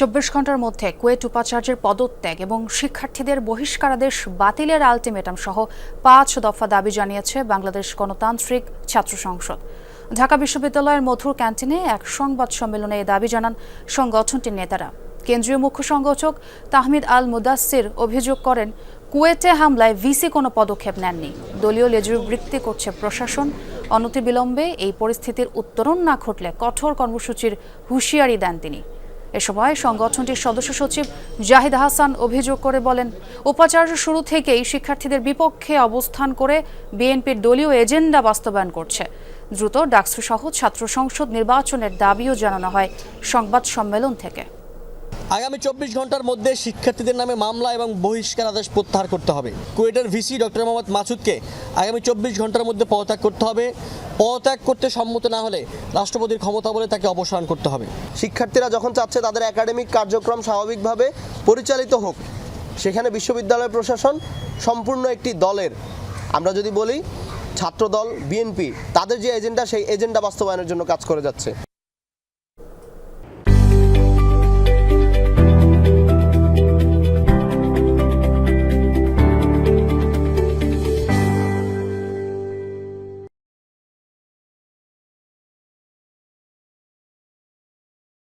চব্বিশ ঘণ্টার মধ্যে কুয়েট উপাচার্যের পদত্যাগ এবং শিক্ষার্থীদের বহিষ্কারাদেশ বাতিলের আলটিমেটাম সহ পাঁচ দফা দাবি জানিয়েছে বাংলাদেশ গণতান্ত্রিক ছাত্র সংসদ। ঢাকা বিশ্ববিদ্যালয়ের মধুর ক্যান্টিনে এক সংবাদ সম্মেলনে দাবি জানান সংগঠনটির নেতারা। কেন্দ্রীয় মুখ্য সংগঠক তাহমিদ আল মুদাসির অভিযোগ করেন কুয়েটে হামলায় ভিসি কোনো পদক্ষেপ নেননি। দলীয় লেজুর বৃত্তি করছে প্রশাসন। অনতিবিলম্বে এই পরিস্থিতির উত্তরণ না ঘটলে কঠোর কর্মসূচির হুঁশিয়ারি দেন তিনি। এ সময় সংগঠনটির সদস্য সচিব জাহিদ হাসান অভিযোগ করে বলেন, উপাচার্য শুরু থেকেই শিক্ষার্থীদের বিপক্ষে অবস্থান করে বিএনপির দলীয় এজেন্ডা বাস্তবায়ন করছে। দ্রুত ডাকসু সহ ছাত্র সংসদ নির্বাচনের দাবিও জানানো হয় সংবাদ সম্মেলন থেকে। আগামী চব্বিশ ঘণ্টার মধ্যে শিক্ষার্থীদের নামে মামলা এবং বহিষ্কার আদেশ প্রত্যাহার করতে হবে। কুয়েটের ভিসি ডক্টর মোহাম্মদ মাসুদকে আগামী চব্বিশ ঘণ্টার মধ্যে পদত্যাগ করতে হবে। পদত্যাগ করতে সম্মত না হলে রাষ্ট্রপতির ক্ষমতা বলে তাকে অপসারণ করতে হবে। শিক্ষার্থীরা যখন চাচ্ছে তাদের একাডেমিক কার্যক্রম স্বাভাবিকভাবে পরিচালিত হোক, সেখানে বিশ্ববিদ্যালয় প্রশাসন সম্পূর্ণ একটি দলের। আমরা যদি বলি ছাত্রদল, বিএনপি, তাদের যে এজেন্ডা, সেই এজেন্ডা বাস্তবায়নের জন্য কাজ করে যাচ্ছে।